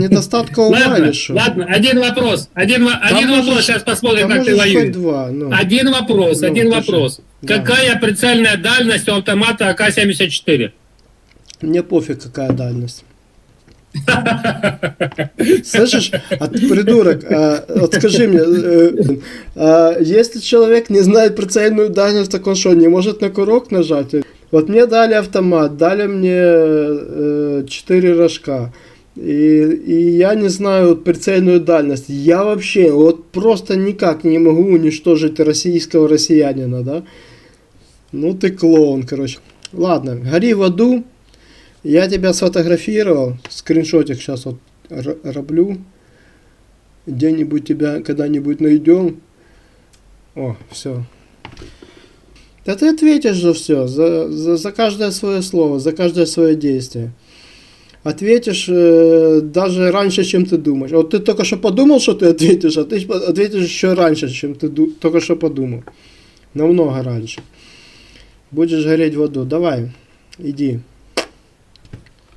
Недостатка ума Ладно, что? ладно, один вопрос. Один, Там один можешь- вопрос, сейчас посмотрим, как ты воюешь. два, ну. Один вопрос, Ну, один вопрос. да. Какая прицельная дальность у автомата АК-74? Мне пофиг, какая дальность. Слышишь, ты придурок, а, вот скажи мне, э, а, если человек не знает прицельную дальность, так он что, не может на курок нажать? Вот мне дали автомат, дали мне э, 4 рожка, и, и я не знаю вот прицельную дальность. Я вообще вот просто никак не могу уничтожить российского россиянина, да? Ну ты клоун, короче. Ладно, гори в аду, я тебя сфотографировал, скриншотик сейчас вот р- роблю. Где-нибудь тебя когда-нибудь найдем. О, все. Да ты ответишь за все, за, за, за каждое свое слово, за каждое свое действие. Ответишь э, даже раньше, чем ты думаешь. Вот ты только что подумал, что ты ответишь, а ты ответишь еще раньше, чем ты только что подумал. Намного раньше. Будешь гореть в аду. Давай, иди.